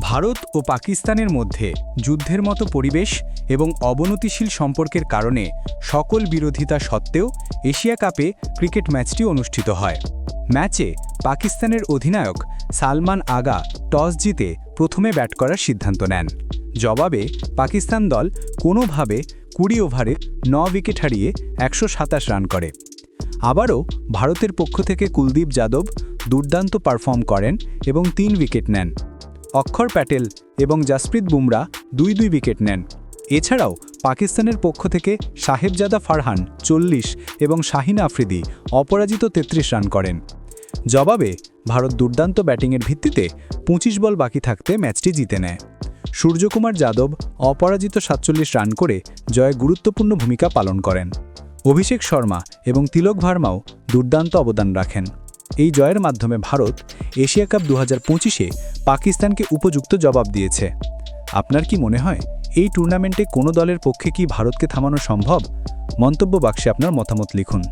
ভারত ও পাকিস্তানের মধ্যে যুদ্ধের মতো পরিবেশ এবং অবনতিশীল সম্পর্কের কারণে সকল বিরোধিতা সত্ত্বেও এশিয়া কাপে ক্রিকেট ম্যাচটি অনুষ্ঠিত হয়। ম্যাচে পাকিস্তানের অধিনায়ক সালমান আগা টস জিতে প্রথমে ব্যাট করার সিদ্ধান্ত নেন। জবাবে পাকিস্তান দল কোনোভাবে কুড়ি ওভারে ন উইকেট হারিয়ে একশো সাতাশ রান করে। আবারও ভারতের পক্ষ থেকে কুলদীপ যাদব দুর্দান্ত পারফর্ম করেন এবং তিন উইকেট নেন। অক্ষর প্যাটেল এবং জাসপ্রীত বুমরা দুই দুই উইকেট নেন। এছাড়াও পাকিস্তানের পক্ষ থেকে সাহেবজাদা ফারহান চল্লিশ এবং শাহিন আফ্রিদি অপরাজিত ৩৩ রান করেন। জবাবে ভারত দুর্দান্ত ব্যাটিংয়ের ভিত্তিতে পঁচিশ বল বাকি থাকতে ম্যাচটি জিতে নেয়। সূর্যকুমার যাদব অপরাজিত সাতচল্লিশ রান করে জয়ে গুরুত্বপূর্ণ ভূমিকা পালন করেন। অভিষেক শর্মা এবং তিলক ভার্মাও দুর্দান্ত অবদান রাখেন। এই জয়ের মাধ্যমে ভারত এশিয়া কাপ দু হাজার পঁচিশে পাকিস্তানকে উপযুক্ত জবাব দিয়েছে। আপনার কি মনে হয়, এই টুর্নামেন্টে কোনো দলের পক্ষে কি ভারতকে থামানো সম্ভব? মন্তব্য বাক্সে আপনার মতামত লিখুন।